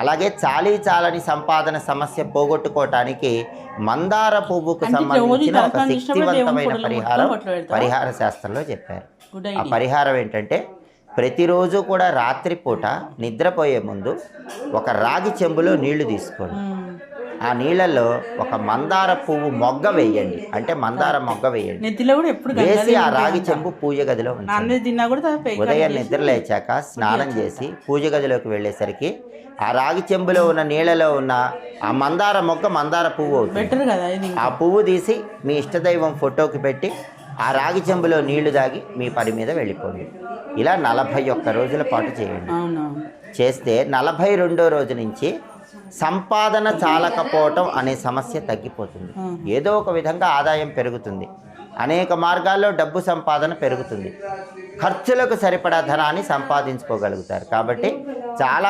అలాగే చాలీ చాలని సంపాదన సమస్య పోగొట్టుకోవటానికి మందార పువ్వుకు సంబంధించిన ఒక శక్తివంతమైన పరిహారం? పరిహార శాస్త్రంలో చెప్పారు. ఆ పరిహారం ఏంటంటే ప్రతిరోజు కూడా రాత్రిపూట నిద్రపోయే ముందు ఒక రాగి చెంబులో నీళ్ళు తీసుకోండి. ఆ నీళ్ళల్లో ఒక మందార పువ్వు మొగ్గ వేయండి. అంటే మందార మొగ్గ వేయండి. నెత్తిలో కూడా ఎప్పుడు వేసి ఆ రాగి చెంబు పూజ గదిలో ఉంచండి. ఉదయం నిద్ర లేచాక స్నానం చేసి పూజ గదిలోకి వెళ్ళేసరికి ఆ రాగి చెంబులో ఉన్న నీళ్ళలో ఉన్న ఆ మందార మొగ్గ మందార పువ్వు అవుతుంది. కదా ఆ పువ్వు తీసి మీ ఇష్టదైవం ఫోటోకి పెట్టి ఆ రాగి చెంబులో నీళ్ళు దాగి మీ పని మీద వెళ్ళిపోండి. ఇలా నలభై ఒక్క రోజుల పాటు చేయండి. చేస్తే నలభై రెండో రోజు నుంచి సంపాదన చాలకపోవటం అనే సమస్య తగ్గిపోతుంది. ఏదో ఒక విధంగా ఆదాయం పెరుగుతుంది. అనేక మార్గాల్లో డబ్బు సంపాదన పెరుగుతుంది. ఖర్చులకు సరిపడా ధనాన్ని సంపాదించుకోగలుగుతారు. కాబట్టి చాలా